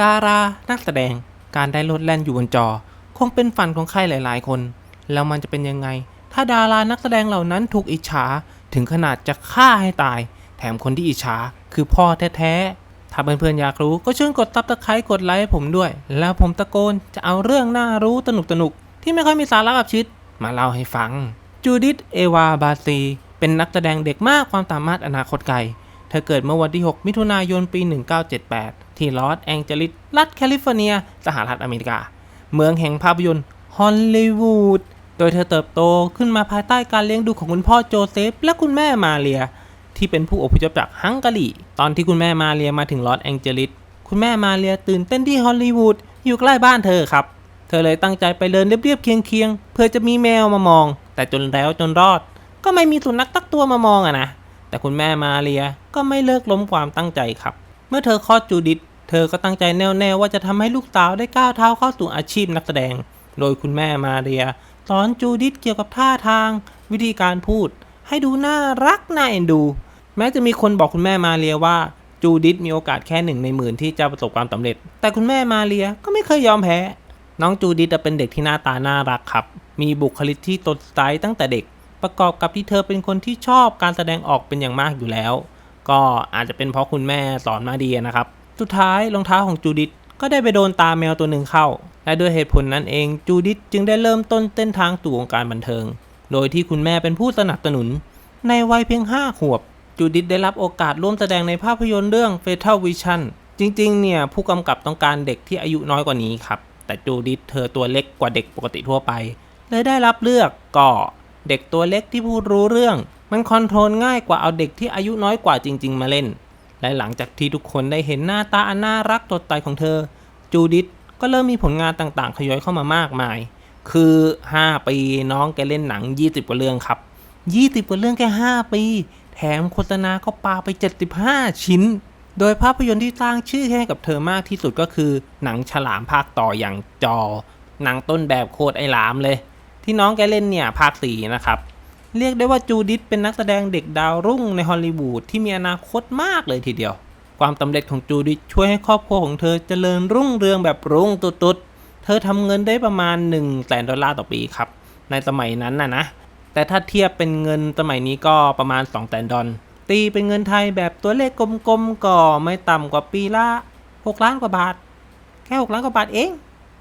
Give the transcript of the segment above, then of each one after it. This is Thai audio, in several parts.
ดารานักแสดงการได้โลดแล่นอยู่บนจอ คงเป็นฝันของใครหลาย ๆ คน แล้วมันจะเป็นยังไง ถ้าดารานักแสดงเหล่านั้นถูกอิจฉาถึงขนาดจะฆ่าให้ตาย แถมคนที่อิจฉาคือพ่อแท้ ๆ ถ้าเพื่อนๆอยากรู้ก็ช่วยกดตับตะไคร้กดไลค์ผมด้วย แล้วผมตะโกนจะเอาเรื่องน่ารู้ตนุกๆที่ไม่ค่อยมีสาระกับชีวิตมาเล่าให้ฟัง จูดิธเอวาบาซี เป็นนักแสดงเด็กมากความสามารถอนาคตไกล เธอเกิดเมื่อวันที่ 6 มิถุนายนปี 1978 ที่ลอสแองเจลิสรัฐแคลิฟอร์เนีย สหรัฐอเมริกา เมืองแห่งภาพยนตร์ฮอลลีวูดโดยเธอเติบโตขึ้นมาภายใต้การเลี้ยงดูของคุณพ่อโจเซฟ และคุณแม่มาเรีย ที่เป็นผู้อพยพจากฮังการีตอนที่คุณแม่มาเรียมาถึงลอสแองเจลิสคุณแม่มาเรียตื่นเต้นที่ฮอลลีวูดอยู่ใกล้บ้านเธอครับ เธอเลยตั้งใจไปเดินเรียบๆเคียงๆเพื่อจะมีแมวมามอง แต่จนแล้วจนรอด ก็ไม่มีสุนัขตักตัวมามองอะนะแต่คุณแม่มาเรียก็ไม่เลิกล้มความตั้งใจครับ เมื่อเธอคลอดจูดิธ เธอก็ตั้งใจแน่วแน่ว่าจะทำให้ลูกสาวได้ก้าวเท้าเข้าสู่อาชีพนักแสดง โดยคุณแม่มาเรียสอนจูดิธเกี่ยวกับท่าทาง วิธีการพูด ให้ดูน่ารักน่าเอ็นดู แม้จะมีคนบอกคุณแม่มาเรียว่าจูดิธมีโอกาสแค่หนึ่งในหมื่นที่จะประสบความสำเร็จ แต่คุณแม่มาเรียก็ไม่เคยยอมแพ้ น้องจูดิธเป็นเด็กที่หน้าตาน่ารักครับ มีบุคลิกที่ตดใสตั้งแต่เด็ก ประกอบกับที่เธอเป็นคนที่ชอบการแสดงออกเป็นอย่างมากอยู่แล้ว ก็อาจจะเป็นเพราะคุณแม่สอนมาดีนะครับ สุดท้ายรองเท้าของจูดิธก็ได้ไปโดนตาแมวตัวหนึ่งเข้า และด้วยเหตุผลนั้นเองจูดิธจึงได้เริ่มต้นเส้นทางสู่วงการบันเทิง โดยที่คุณแม่เป็นผู้สนับสนุน ในวัยเพียง 5 ขวบ จูดิธได้รับโอกาสร่วมแสดงในภาพยนตร์เรื่อง Fatal Vision จริงๆ เนี่ยผู้กำกับต้องการเด็กที่อายุน้อยกว่านี้ครับ แต่จูดิธเธอตัวเล็กกว่าเด็กปกติทั่วไปเลยได้รับเลือกก็เด็กตัวเล็กที่พูดรู้เรื่อง มันคอนโทรลง่ายกว่าเอาเด็กที่อายุน้อยกว่าจริง ๆ มาเล่น และหลังจากที่ทุกคนได้เห็นหน้าตาอันน่ารักตดไตของเธอ จูดิธก็เริ่มมีผลงานต่างๆทยอยเข้ามามากมาย คือ 5 ปีน้องแกเล่นหนัง 20 กว่าเรื่องครับ 20 กว่าเรื่องแค่ 5 ปี แถมโฆษณาก็ปาไป 75 ชิ้น โดยภาพยนตร์ที่สร้างชื่อให้กับเธอมากที่สุดก็คือ หนังฉลามภาคต่ออย่างจอ หนังต้นแบบโคตรไอ้หลามเลย ที่น้องแกเล่นเนี่ยภาค 4 นะครับ เรียกได้ว่าจูดิธเป็นนักแสดงเด็กดาวรุ่งในฮอลลีวูดที่มีอนาคตมากเลยทีเดียว ความสำเร็จของจูดิธช่วยให้ครอบครัวของเธอเจริญรุ่งเรืองแบบรุ่งตุดๆ เธอทำเงินได้ประมาณ1 0 0 0 0แสนดอลลาร์ต่อปีครับ ในสมัยนั้นนะนะ แต่ถ้าเทียบเป็นเงินสมัยนี้ก็ประมาณ2 0 0แสนดอลตีเป็นเงินไทยแบบตัวเลขกลมๆก็ไม่ต่ำกว่าปีละ6ล้านกว่าบาท แค่6ล้านกว่าบาทเอง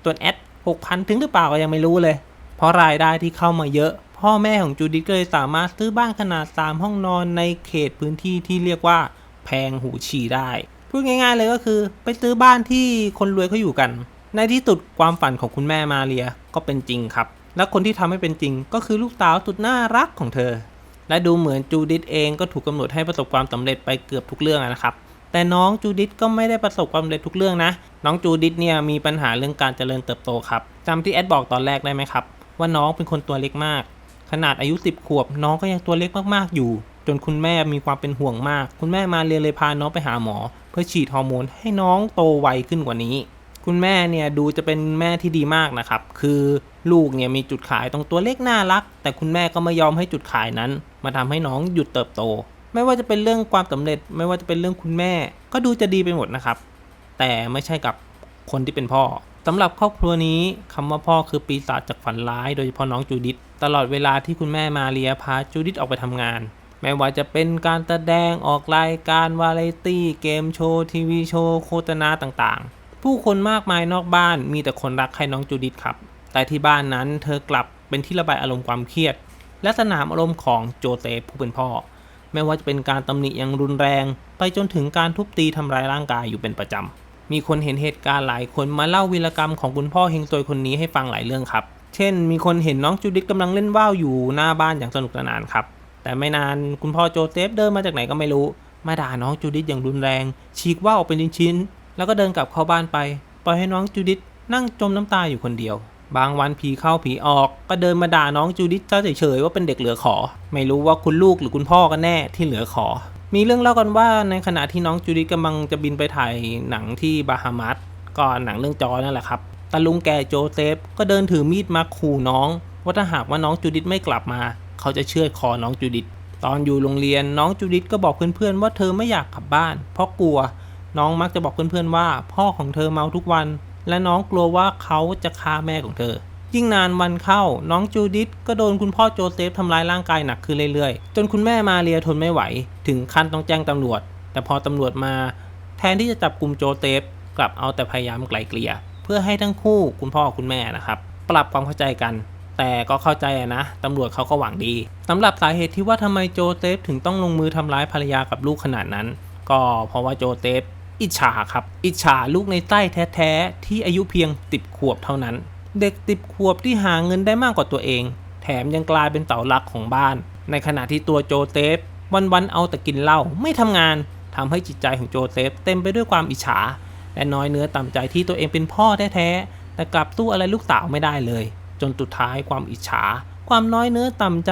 ตัวแอด6,000 ถึงหรือเปล่าก็ยังไม่รู้เลย เพราะรายได้ที่เข้ามาเยอะ พ่อแม่ของจูดิธก็เลยสามารถซื้อบ้านขนาด 3 ห้องนอนในเขตพื้นที่ที่เรียกว่า แพงหูฉี่ได้ พูดง่ายๆเลยก็คือไปซื้อบ้านที่คนรวยเขาอยู่กัน ในที่สุดความฝันของคุณแม่มาเรียก็เป็นจริงครับ และคนที่ทำให้เป็นจริงก็คือลูกสาวสุดน่ารักของเธอ และดูเหมือนจูดิธเองก็ถูกกำหนดให้ประสบความสำเร็จไปเกือบทุกเรื่องนะครับแต่น้องจูดิธก็ไม่ได้ประสบความสำเร็จทุกเรื่องนะ น้องจูดิธเนี่ยมีปัญหาเรื่องการเจริญเติบโตครับจำที่แอดบอกตอนแรกได้ไหมครับ ว่าน้องเป็นคนตัวเล็กมาก ขนาดอายุ 10 ขวบ น้องก็ยังตัวเล็กมากๆอยู่ จนคุณแม่มีความเป็นห่วงมาก คุณแม่มาเรียนเลยพาน้องไปหาหมอ เพื่อฉีดฮอร์โมนให้น้องโตไวขึ้นกว่านี้ คุณแม่เนี่ยดูจะเป็นแม่ที่ดีมากนะครับ คือลูกเนี่ยมีจุดขายตรงตัวเล็กน่ารัก แต่คุณแม่ก็ไม่ยอมให้จุดขายนั้น มาทำให้น้องหยุดเติบโต ไม่ว่าจะเป็นเรื่องความสำเร็จ ไม่ว่าจะเป็นเรื่องคุณแม่ ก็ดูจะดีไปหมดนะครับ แต่ไม่ใช่กับคนที่เป็นพ่อ สำหรับครอบครัวนี้คำว่าพ่อคือปีศาจจากฝันร้าย โดยเฉพาะน้องจูดิธตลอดเวลาที่คุณแม่มาเรียพาจูดิธออกไปทำงาน ไม่ว่าจะเป็นการแสดงออกรายการวาไรตี้เกมโชว์ทีวีโชว์โฆษณาต่างๆ ผู้คนมากมายนอกบ้านมีแต่คนรักใครน้องจูดิธครับ แต่ที่บ้านนั้นเธอกลับเป็นที่ระบายอารมณ์ความเครียด และสนามอารมณ์ของโจเซฟผู้เป็นพ่อ ไม่ว่าจะเป็นการตำหนิอย่างรุนแรง ไปจนถึงการทุบตีทำร้ายร่างกายอยู่เป็นประจำ มีคนเห็นเหตุการณ์หลายคนมาเล่าวีรกรรมของคุณพ่อเฮงซวยคนนี้ให้ฟังหลายเรื่องครับ เช่น มีคนเห็นน้องจูดิธกำลังเล่นว่าวอยู่หน้าบ้านอย่างสนุกสนานครับ แต่ไม่นานคุณพ่อโจเซฟเดินมาจากไหนก็ไม่รู้ มาด่าน้องจูดิธอย่างรุนแรง ฉีกว่าวออกเป็นชิ้นๆแล้วก็เดินกลับเข้าบ้านไป ปล่อยให้น้องจูดิธนั่งจมน้ำตาอยู่คนเดียว บางวันผีเข้าผีออก ก็เดินมาด่าน้องจูดิธซะเฉยๆว่าเป็นเด็กเหลือขอ ไม่รู้ว่าคุณลูกหรือคุณพ่อกันแน่ที่เหลือขอ มีเรื่องเล่ากันว่าในขณะที่น้องจูดิธกำลังจะบินไปถ่ายหนังที่บาฮามัสก็หนังเรื่องจอนั่นแหละครับตาลุงแก่โจเซฟก็เดินถือมีดมาขู่น้อง ว่าถ้าหากว่าน้องจูดิธไม่กลับมา เขาจะเชือดคอน้องจูดิธตอนอยู่โรงเรียนน้องจูดิธก็บอกเพื่อนๆว่าเธอไม่อยากกลับบ้าน เพราะกลัว น้องมักจะบอกเพื่อนๆว่า พ่อของเธอเมาทุกวัน และน้องกลัวว่าเขาจะฆ่าแม่ของเธอ ยิ่งนานวันเข้า น้องจูดิธก็โดนคุณพ่อโจเซฟทำร้ายร่างกายหนักขึ้นเรื่อยๆ จนคุณแม่มาเรียทนไม่ไหว ถึงขั้นต้องแจ้งตำรวจ แต่พอตำรวจมา แทนที่จะจับกลุ่มโจเซฟกลับเอาแต่พยายามไกลเกลี่ย เพื่อให้ทั้งคู่คุณพ่อคุณแม่นะครับ ปรับความเข้าใจกัน แต่ก็เข้าใจนะตำรวจเขาก็หวังดีสำหรับสาเหตุที่ว่าทำไมโจเซฟถึงต้องลงมือทำร้ายภรรยากับลูกขนาดนั้น ก็เพราะว่าโจเซฟอิจฉาครับ อิจฉาลูกในใต้แท้ๆที่อายุเพียงติบขวบเท่านั้น เด็กติบขวบที่หาเงินได้มากกว่าตัวเอง แถมยังกลายเป็นเสาหลักของบ้าน ในขณะที่ตัวโจเซฟวันๆเอาแต่กินเหล้าไม่ทำงานทำให้จิตใจของโจเซฟเต็มไปด้วยความอิจฉา และน้อยเนื้อต่ำใจที่ตัวเองเป็นพ่อแท้ๆแต่กลับสู้อะไรลูกสาวไม่ได้เลย จนสุดท้ายความอิจฉา ความน้อยเนื้อต่ำใจ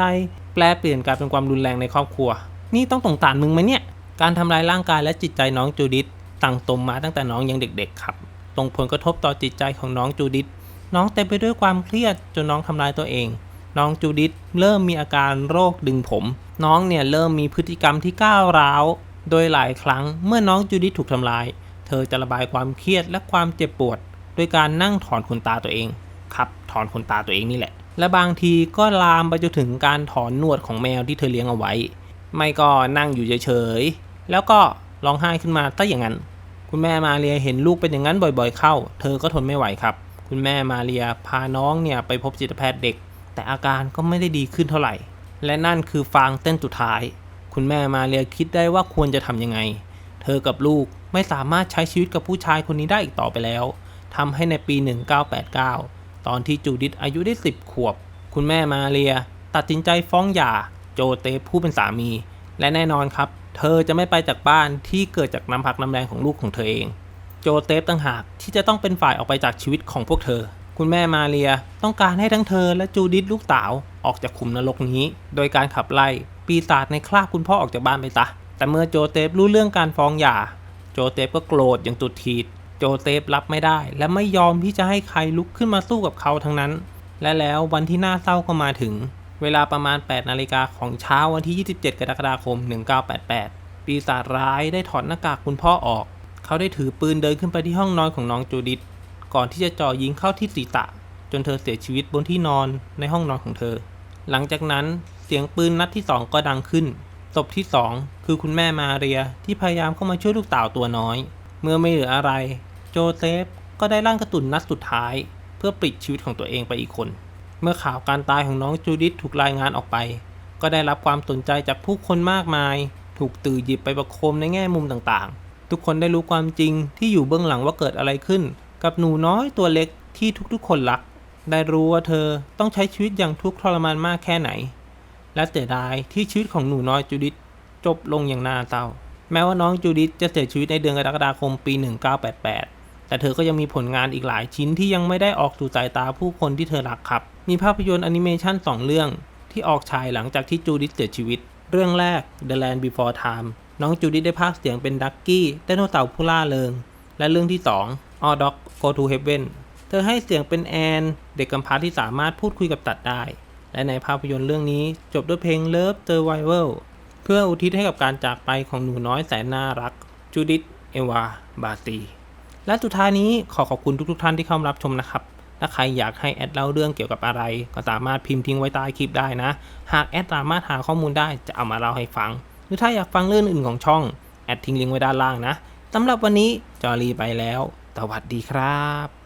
แปลเปลี่ยนกลายเป็นความรุนแรงในครอบครัว นี่ต้องสงสารมึงไหมเนี่ยการทำลายร่างกายและจิตใจน้องจูดิธตั้งตมมาตั้งแต่น้องยังเด็กๆครับส่งผลกระทบต่อจิตใจของน้องจูดิธ น้องเต็มไปด้วยความเครียดจนน้องทำลายตัวเอง น้องจูดิธเริ่มมีอาการโรคดึงผม น้องเนี่ยเริ่มมีพฤติกรรมที่ก้าวร้าว โดยหลายครั้งเมื่อน้องจูดิธถูกทำลาย เธอจะระบายความเครียดและความเจ็บปวด โดยการนั่งถอนขนตาตัวเอง ครับถอนขนตาตัวเองนี่แหละ และบางทีก็ลามไปจนถึงการถอนหนวดของแมวที่เธอเลี้ยงเอาไว้ ไม่ก็นั่งอยู่เฉยๆ แล้วก็ร้องไห้ขึ้นมาถ้าอย่างนั้น คุณแม่มาเรียเห็นลูกเป็นอย่างนั้นบ่อยๆ เข้า เธอก็ทนไม่ไหวครับ คุณแม่มาเรียพาน้องเนี่ยไปพบจิตแพทย์เด็ก แต่อาการก็ไม่ได้ดีขึ้นเท่าไหร่ และนั่นคือฟางเต้นสุดท้าย คุณแม่มาเรียคิดได้ว่าควรจะทำยังไง เธอกับลูกไม่สามารถใช้ชีวิตกับผู้ชายคนนี้ได้อีกต่อไปแล้วทำให้ในปี 1989 ตอนที่จูดิธอายุได้ 10 ขวบ คุณแม่มาเรียตัดสินใจฟ้องหย่าโจเตฟผู้เป็นสามี และแน่นอนครับ เธอจะไม่ไปจากบ้านที่เกิดจากน้ำพักน้ำแรงของลูกของเธอเอง โจเตฟต่างหากที่จะต้องเป็นฝ่ายออกไปจากชีวิตของพวกเธอ คุณแม่มาเรียต้องการให้ทั้งเธอและจูดิธลูกสาวออกจากขุมนรกนี้ โดยการขับไล่ปีศาจในคราบคุณพ่อออกจากบ้านไปซะแต่เมื่อโจเตฟรู้เรื่องการฟ้องหย่า โจเตฟก็โกรธอย่างตุดทีดโจเซฟรับไม่ได้ และไม่ยอมที่จะให้ใครลุกขึ้นมาสู้กับเขาทั้งนั้น และแล้ววันที่น่าเศร้าก็มาถึง เวลาประมาณ 8 นาฬิกาของเช้าวันที่ 27 กรกฎาคม 1988 ปีศาจร้ายได้ถอดหน้ากากคุณพ่อออก เขาได้ถือปืนเดินขึ้นไปที่ห้องนอนของน้องจูดิธก่อนที่จะจ่อยิงเข้าที่ศีรษะจนเธอเสียชีวิตบนที่นอนในห้องนอนของเธอ หลังจากนั้นเสียงปืนนัดที่สองก็ดังขึ้น ศพที่สองคือคุณแม่มาเรียที่พยายามเข้ามาช่วยลูกสาวตัวน้อย เมื่อไม่เหลืออะไร โจเซฟก็ได้ลั่นกระตุนนัดสุดท้าย เพื่อปลิดชีวิตของตัวเองไปอีกคน เมื่อข่าวการตายของน้องจูดิธถูกรายงานออกไป ก็ได้รับความสนใจจากผู้คนมากมาย ถูกตื่นหยิบไปประโคมในแง่มุมต่างๆ ทุกคนได้รู้ความจริงที่อยู่เบื้องหลังว่าเกิดอะไรขึ้น กับหนูน้อยตัวเล็กที่ทุกๆ คนรัก ได้รู้ว่าเธอต้องใช้ชีวิตอย่างทุกข์ทรมานมากแค่ไหน และเสียดายที่ชีวิตของหนูน้อยจูดิธจบลงอย่างน่าเศร้าแม้ว่าน้องจูดิธจะเสียชีวิตในเดือนกรกฎาคมปี 1988 แต่เธอก็ยังมีผลงานอีกหลายชิ้นที่ยังไม่ได้ออกสู่สายตาผู้คนที่เธอรักครับ มีภาพยนตร์แอนิเมชัน2 เรื่องที่ออกฉายหลังจากที่จูดิธเสียชีวิต เรื่องแรก The Land Before Time น้องจูดิธได้พากเสียงเป็นดักกี้ไดโนเสาร์ผู้ล่าเริง และเรื่องที่ 2 All Dog Go to Heaven เธอให้เสียงเป็นแอน เด็กกำพร้าที่สามารถพูดคุยกับตัดได้ และในภาพยนตร์เรื่องนี้จบด้วยเพลง Love Survival เพื่ออุทิศให้กับการจากไปของหนูน้อยแสนน่ารักจูดิธเอวา บาตี และสุดท้ายนี้ขอขอบคุณทุกๆท่านที่เข้ามารับชมนะครับ ถ้าใครอยากให้แอดเล่าเรื่องเกี่ยวกับอะไร ก็สามารถพิมพ์ทิ้งไว้ใต้คลิปได้นะ หากแอดสามารถหาข้อมูลได้จะเอามาเล่าให้ฟัง หรือถ้าอยากฟังเรื่องอื่นของช่อง แอดทิ้งลิงก์ไว้ด้านล่างนะสำหรับวันนี้จอรีไปแล้วสวัสดีครับ